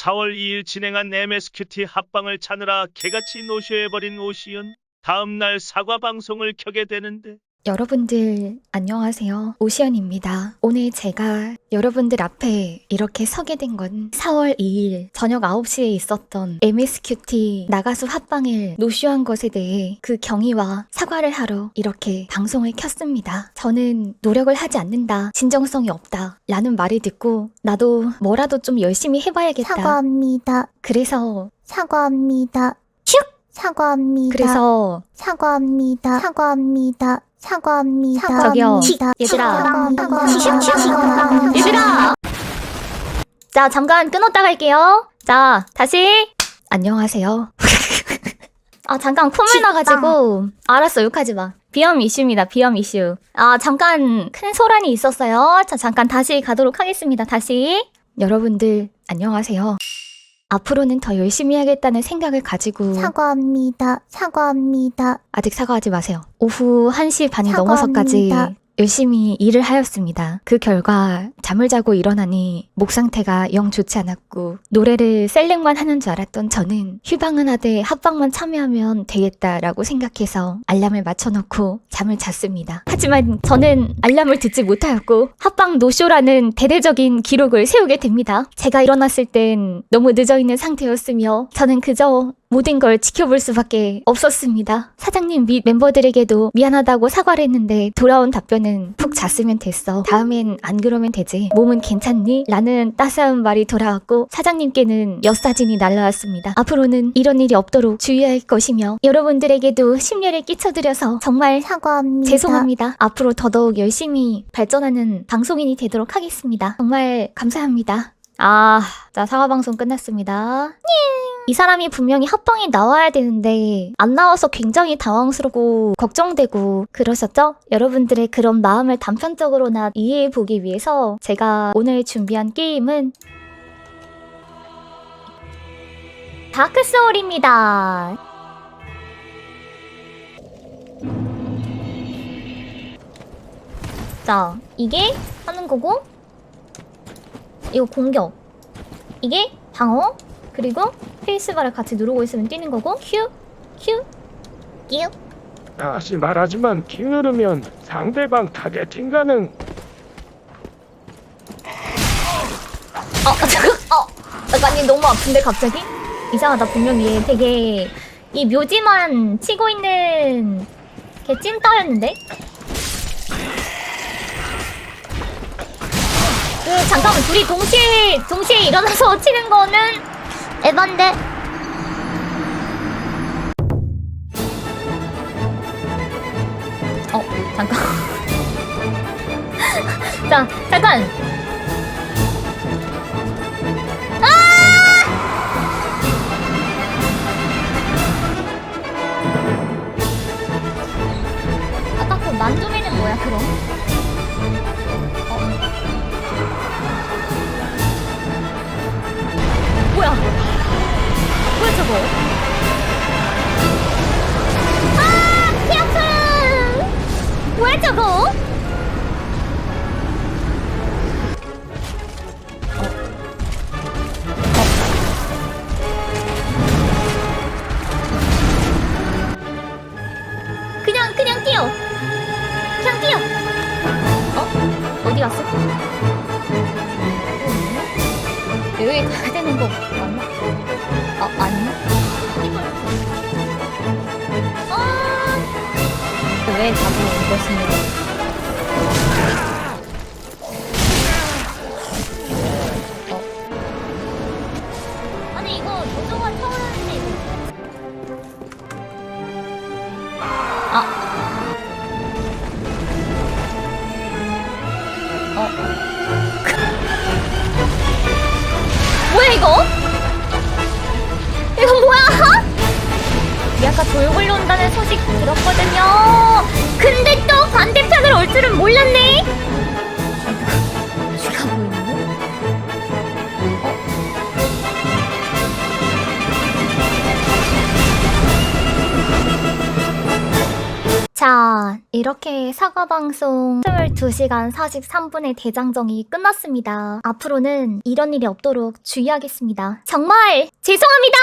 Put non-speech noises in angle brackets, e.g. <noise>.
4월 2일 진행한 MSQT 합방을 찾느라 개같이 노쇼해버린 오시연. 다음날 사과 방송을 켜게 되는데 여러분들 안녕하세요. 오시연입니다. 오늘 제가 여러분들 앞에 이렇게 서게 된 건 4월 2일 저녁 9시에 있었던 MSQT 나가수 합방을 노쇼한 것에 대해 그 경위와 사과를 하러 이렇게 방송을 켰습니다. 저는 노력을 하지 않는다. 진정성이 없다. 라는 말을 듣고 나도 뭐라도 좀 열심히 해봐야겠다. 사과합니다. 그래서 사과합니다. 슉! 사과합니다. 그래서 사과합니다. 사과합니다. 사과합니다. 저기요, 사과합니다. 얘들아. 사과합니다. 사과합니다. 얘들아! 자, 잠깐 끊었다 갈게요. 자, 다시. 안녕하세요. <laughs> 아, 잠깐 콧물 나가지고. 알았어, 욕하지 마. 비염 이슈입니다, 비염 이슈. 아, 잠깐 큰 소란이 있었어요. 자, 잠깐 다시 가도록 하겠습니다, 다시. 여러분들, 안녕하세요. 앞으로는 더 열심히 하겠다는 생각을 가지고 사과합니다. 사과합니다. 아직 사과하지 마세요. 오후 1시 반이 사과합니다. 넘어서까지 열심히 일을 하였습니다. 그 결과 잠을 자고 일어나니 목 상태가 영 좋지 않았고 노래를 셀렉만 하는 줄 알았던 저는 휴방은 하되 합방만 참여하면 되겠다라고 생각해서 알람을 맞춰놓고 잠을 잤습니다. 하지만 저는 알람을 듣지 못하였고 합방 노쇼라는 대대적인 기록을 세우게 됩니다. 제가 일어났을 땐 너무 늦어 있는 상태였으며 저는 그저 모든 걸 지켜볼 수밖에 없었습니다. 사장님 및 멤버들에게도 미안하다고 사과를 했는데 돌아온 답변은 푹 잤으면 됐어. 다음엔 안 그러면 되지. 몸은 괜찮니? 라는 따스한 말이 돌아왔고 사장님께는 엿사진이 날라왔습니다. 앞으로는 이런 일이 없도록 주의할 것이며 여러분들에게도 심려를 끼쳐드려서 정말 사과합니다. 죄송합니다. 앞으로 더더욱 열심히 발전하는 방송인이 되도록 하겠습니다. 정말 감사합니다. 아, 자, 사과 방송 끝났습니다. 이 사람이 분명히 합방에 나와야 되는데 안 나와서 굉장히 당황스럽고 걱정되고 그러셨죠? 여러분들의 그런 마음을 단편적으로나 이해해 보기 위해서 제가 오늘 준비한 게임은 다크 소울입니다. 자, 이게 하는 거고, 이거 공격. 이게 방어. 그리고 페이스바를 같이 누르고 있으면 뛰는 거고, 큐, 큐, 끼우. 다시 말하지만 키 누르면 상대방 타겟팅 가능 어, <laughs> 잠깐, 어, 잠깐님 너무 아픈데 갑자기? 이상하다 분명히 얘 되게 이 묘지만 치고 있는 걔 찐따였는데? 그 잠깐만 둘이 동시에 동시에 일어나서 <laughs> 치는 거는 에반데? 어 잠깐. <laughs> 자 잠깐 여기 가야 되는 거 맞나? 아 아니야? 아. 왜 자꾸 이것이냐? 어? 아. 어. 뭐야 이거? 이거 뭐야? 아까 돌굴로 온다는 소식 들었거든요. 근데 또 반대편을 올 줄은 몰랐네. 이렇게 사과방송 22시간 43분의 대장정이 끝났습니다. 앞으로는 이런 일이 없도록 주의하겠습니다. 정말 죄송합니다!